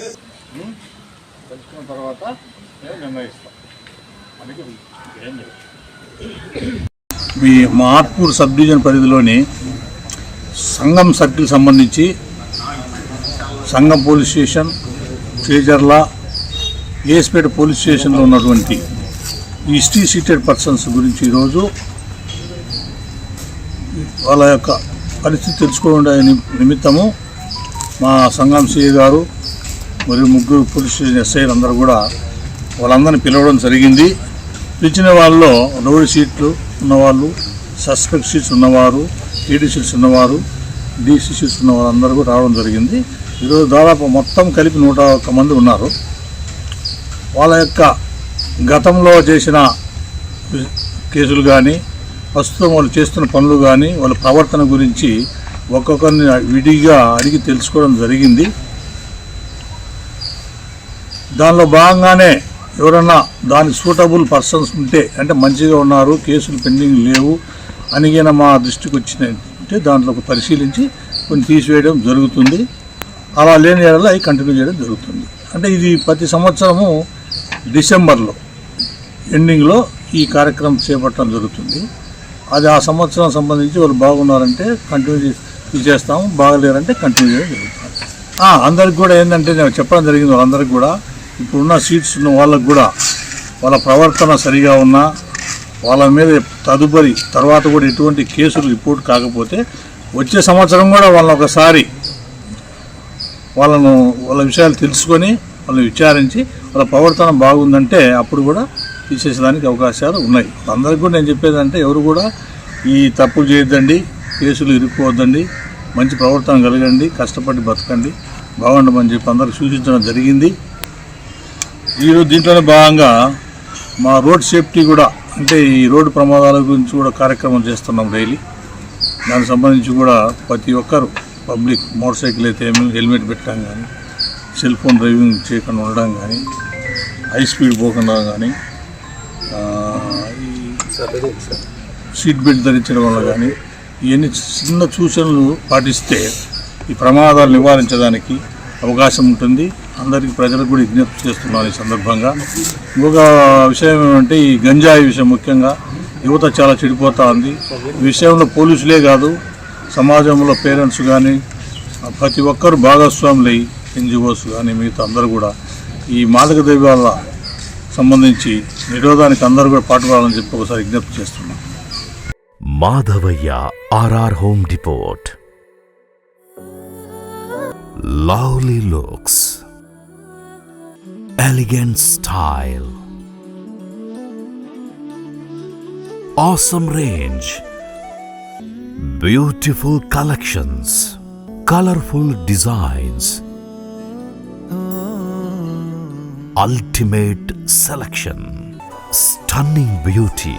తెలుసుకున్న తర్వాత మేము నిర్ణయిస్తాం అందుకే ఏం మీ మార్పూర్ సబ్ డివిజన్ పరిధిలోని సంఘం సర్కిల్ సంబంధించి Sangam police station Chejerla AS Peta police స్టేషన్లో ఉన్నటువంటి హిస్టరీ సీటెడ్ పర్సన్స్ గురించి ఈరోజు వాళ్ళ యొక్క పరిస్థితి తెలుసుకోవడం నిమిత్తము మా సంఘం సిఐ గారు మరియు ముగ్గురు పోలీస్ స్టేషన్ ఎస్ఐలు అందరూ కూడా వాళ్ళందరినీ పిలవడం జరిగింది. పిలిచిన వాళ్ళలో రౌడీ సీట్లు ఉన్నవాళ్ళు సస్పెక్ట్ సీట్స్ ఉన్నవారు ఈడీ సీట్స్ ఉన్నవారు డీసీ సీట్స్ ఉన్న వాళ్ళందరూ కూడా రావడం జరిగింది. ఈరోజు దాదాపు మొత్తం కలిపి నూట ఒక్క మంది ఉన్నారు. వాళ్ళ యొక్క గతంలో చేసిన కేసులు కానీ ప్రస్తుతం వాళ్ళు చేస్తున్న పనులు కానీ వాళ్ళ ప్రవర్తన గురించి ఒక్కొక్కరిని విడిగా అడిగి తెలుసుకోవడం జరిగింది. దానిలో భాగంగానే ఎవరన్నా దాని సూటబుల్ పర్సన్స్ ఉంటే అంటే మంచిగా ఉన్నారు కేసులు పెండింగ్ లేవు అనిగిన మా దృష్టికి వచ్చినట్టే దాంట్లో పరిశీలించి కొన్ని తీసివేయడం జరుగుతుంది. అలా లేని ఏడలో అవి కంటిన్యూ చేయడం జరుగుతుంది. అంటే ఇది ప్రతి సంవత్సరము డిసెంబర్లో ఎండింగ్లో ఈ కార్యక్రమం చేపట్టడం జరుగుతుంది. అది ఆ సంవత్సరం సంబంధించి వాళ్ళు బాగున్నారంటే కంటిన్యూ చేస్తాము బాగలేరంటే కంటిన్యూ చేయడం జరుగుతుంది. అందరికి కూడా ఏంటంటే నేను చెప్పడం జరిగింది వాళ్ళందరికీ కూడా ఇప్పుడున్న సీట్స్ ఉన్న వాళ్ళకు కూడా వాళ్ళ ప్రవర్తన సరిగా ఉన్నా వాళ్ళ మీద తదుపరి తర్వాత కూడా ఎటువంటి కేసులు రిపోర్ట్ కాకపోతే వచ్చే సంవత్సరం కూడా వాళ్ళని ఒకసారి వాళ్ళను వాళ్ళ విషయాలు తెలుసుకొని వాళ్ళని విచారించి వాళ్ళ ప్రవర్తన బాగుందంటే అప్పుడు కూడా తీసేసేదానికి అవకాశాలు ఉన్నాయి. అందరికి కూడా నేను చెప్పేదంటే ఎవరు కూడా ఈ తప్పులు చేయొద్దండి కేసులు ఇరుక్కోవద్దండి మంచి ప్రవర్తన కలగండి కష్టపడి బతకండి బాగుండమని చెప్పి అందరికి సూచించడం జరిగింది. ఈరోజు దీంట్లోనే భాగంగా మా రోడ్ సేఫ్టీ కూడా అంటే ఈ రోడ్డు ప్రమాదాల గురించి కూడా కార్యక్రమం చేస్తున్నాం డైలీ. దానికి సంబంధించి కూడా ప్రతి ఒక్కరు పబ్లిక్ మోటార్ సైకిల్ అయితే ఏమి హెల్మెట్ పెట్టడం కానీ సెల్ ఫోన్ డ్రైవింగ్ చేయకుండా ఉండడం కానీ హై స్పీడ్ పోకుండా కానీ సీట్ బెల్ట్ ధరించడం వల్ల కానీ ఇవన్నీ చిన్న సూచనలు పాటిస్తే ఈ ప్రమాదాలు నివారించడానికి అవకాశం ఉంటుంది. అందరికీ ప్రజలకు కూడా విజ్ఞప్తి చేస్తున్నాను ఈ సందర్భంగా. ఇంకొక విషయం ఏమంటే ఈ గంజాయి విషయం ముఖ్యంగా. యువత చాలా చెడిపోతూ ఉంది ఈ విషయంలో పోలీసులే కాదు సమాజంలో పేరెంట్స్ కానీ ప్రతి ఒక్కరు భాగస్వాములు అయ్యి ఎన్జిఓస్ కానీ మిగతా అందరూ కూడా ఈ మాదక ద్రవ్యాల సంబంధించి నిరోధానికి అందరూ కూడా పాటుపడాలని చెప్పి ఒకసారి విజ్ఞప్తి చేస్తున్నాం Madhavayya RR home depot. lovely looks, elegant style, awesome range, beautiful collections, colorful designs, ultimate selection, stunning beauty.